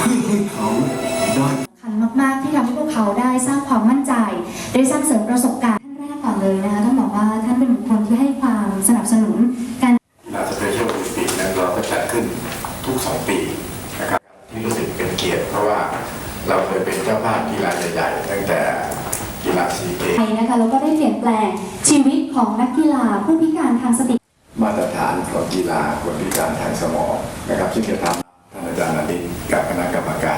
เพื่อให้เขาได้คันมากๆที่ทำให้พวกเขาได้สร้างความมั่นใจ ได้สร้างเสริมประสบการณ์ท่านแรกก่อนเลยนะคะต้องบอกว่าท่านเป็นบุคคลที่ให้ความสนับสนุนการกีฬาสเปเชียลโอลิมปินั้นเราก็จัดขึ้นทุกสองปีนะครับที่รู้สึกเป็นเกียรติเพราะว่าเราเคยเป็นเจ้าภาพกีฬาใหญ่ๆตั้งแต่กีฬาซีเกมไทยนะคะแล้วก็ได้เปลี่ยนแปลงชีวิตของนักกีฬาผู้พิการทางสติมาตรฐานของกีฬาคนพิการทางสมองนะครับซึ่งจะทำ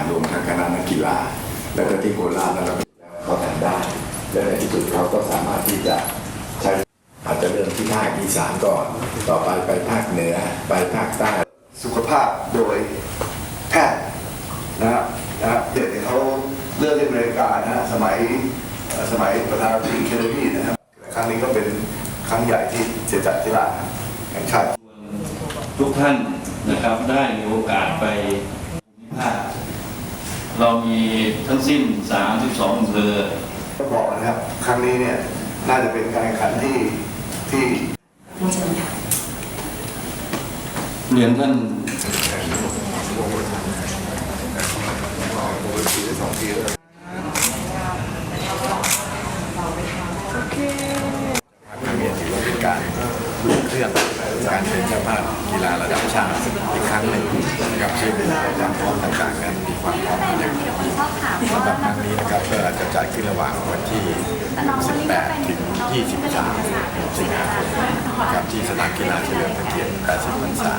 รรมการรวมทั้งคณะนักกีฬา แล้วก็ที่โคราชนั้นเราเขาทำได้ และในที่สุดเขาก็สามารถที่จะใช้อาจจะเริ่มที่ภาคอีสานก่อน ต่อไปไปภาคเหนือ ไปภาคใต้ สุขภาพโดยแพทย์นะครับนะครับเด็กเขาเลือกที่อเมริกานะฮะสมัยเอ่อสมัยประธานาธิบดีเคนเนดีนะครับครั้งนี้ก็เป็นครั้งใหญ่ที่เสียจัดที่ลาแห่งชาติทุกท่านนะครับได้มีโอกาสไปภูมิภาค เรามีทั้งสิ้น 32อำเภอก็บอกนะครับ ครั้งนี้เนี่ยน่าจะเป็นการแข่งขันที่ที่เรียนท่านครั้งนี้ถือว่าเป็นการอุ่นเครื่องการเป็นเจ้าภาพกีฬาระดับชาติอีกครั้งหนึ่งนะครับซึ่งความพร้อมต่างๆนั้นมีค วามพร้อมเป็นอย่างดีสำหรับครั้งนี้นะครับก็อาจจะจัดขึ้นระหว่างวันที่ 18 ถึง 23 สิงหาคมนะครับที่สนามกีฬาเฉลิมพระเกียรติ 80 พรรษา